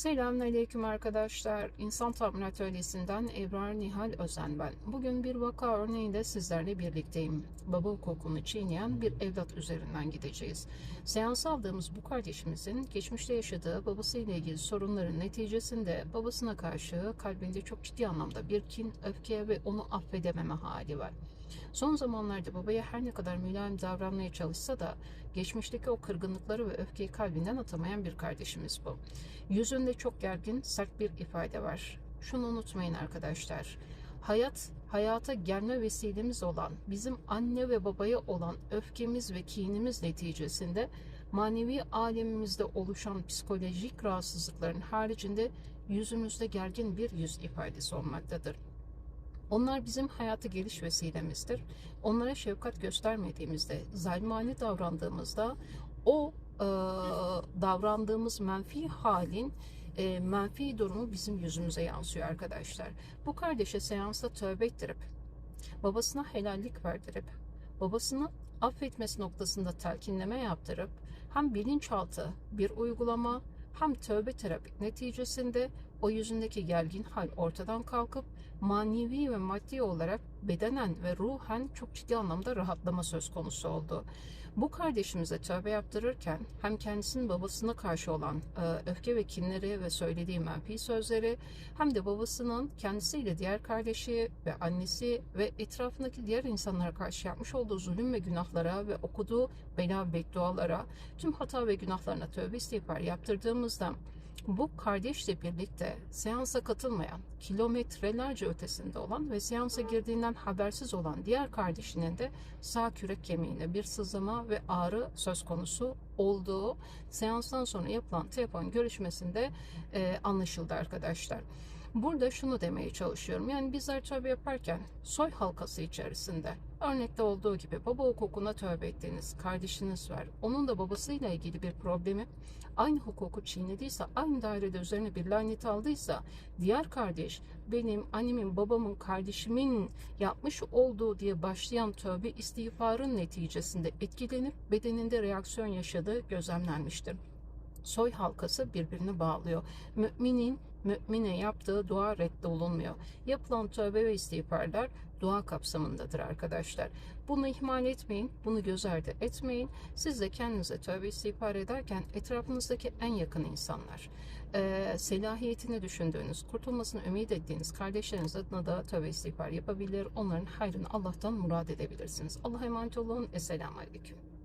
Selamünaleyküm arkadaşlar. İnsan Tahmin Atölyesi'nden Ebrar Nihal Özen ben. Bugün bir vaka örneğinde sizlerle birlikteyim. Baba hukukunu çiğneyen bir evlat üzerinden gideceğiz. Seans aldığımız bu kardeşimizin geçmişte yaşadığı babasıyla ilgili sorunların neticesinde babasına karşı kalbinde çok ciddi anlamda bir kin, öfke ve onu affedememe hali var. Son zamanlarda babaya her ne kadar mülayim davranmaya çalışsa da geçmişteki o kırgınlıkları ve öfkeyi kalbinden atamayan bir kardeşimiz bu. Yüzünde çok gergin, sert bir ifade var. Şunu unutmayın arkadaşlar. Hayat, hayata gelme vesilemiz olan, bizim anne ve babaya olan öfkemiz ve kinimiz neticesinde manevi alemimizde oluşan psikolojik rahatsızlıkların haricinde yüzümüzde gergin bir yüz ifadesi olmaktadır. Onlar bizim hayatı geliş vesilemizdir. Onlara şefkat göstermediğimizde, zalimane davrandığımızda o e, davrandığımız menfi halin e, menfi durumu bizim yüzümüze yansıyor arkadaşlar. Bu kardeşe seansta tövbe ettirip, babasına helallik verdirip, babasını affetmesi noktasında telkinleme yaptırıp, hem bilinçaltı bir uygulama hem tövbe terapi neticesinde o yüzündeki gergin hal ortadan kalkıp manevi ve maddi olarak bedenen ve ruhen çok ciddi anlamda rahatlama söz konusu oldu. Bu kardeşimize tövbe yaptırırken hem kendisinin babasına karşı olan e, öfke ve kinleri ve söylediği menfi sözleri hem de babasının kendisiyle diğer kardeşi ve annesi ve etrafındaki diğer insanlara karşı yapmış olduğu zulüm ve günahlara ve okuduğu bela ve beddualara tüm hata ve günahlarına tövbe istiğfar yaptırdığımızda bu kardeşle birlikte seansa katılmayan, kilometrelerce ötesinde olan ve seansa girdiğinden habersiz olan diğer kardeşinin de sağ kürek kemiğine bir sızlama ve ağrı söz konusu olduğu seanstan sonra yapılan telefon görüşmesinde e, anlaşıldı arkadaşlar. Burada şunu demeye çalışıyorum. Yani bizler tövbe yaparken soy halkası içerisinde örnekte olduğu gibi baba hukukuna tövbe ettiğiniz kardeşiniz var. Onun da babasıyla ilgili bir problemi aynı hukuku çiğnediyse, aynı dairede üzerine bir lanet aldıysa diğer kardeş benim annemin, babamın, kardeşimin yapmış olduğu diye başlayan tövbe istiğfarın neticesinde etkilenip bedeninde reaksiyon yaşadığı gözlemlenmiştir soy halkası birbirini bağlıyor. Müminin mümine yaptığı dua reddolunmuyor. Yapılan tövbe ve istiğfarlar dua kapsamındadır arkadaşlar. Bunu ihmal etmeyin, bunu göz ardı etmeyin. Siz de kendinize tövbe istiğfar ederken etrafınızdaki en yakın insanlar, e, selahiyetini düşündüğünüz, kurtulmasını ümit ettiğiniz kardeşleriniz adına da tövbe istiğfar yapabilir. Onların hayrını Allah'tan murad edebilirsiniz. Allah'a emanet olun. Esselamu Aleyküm.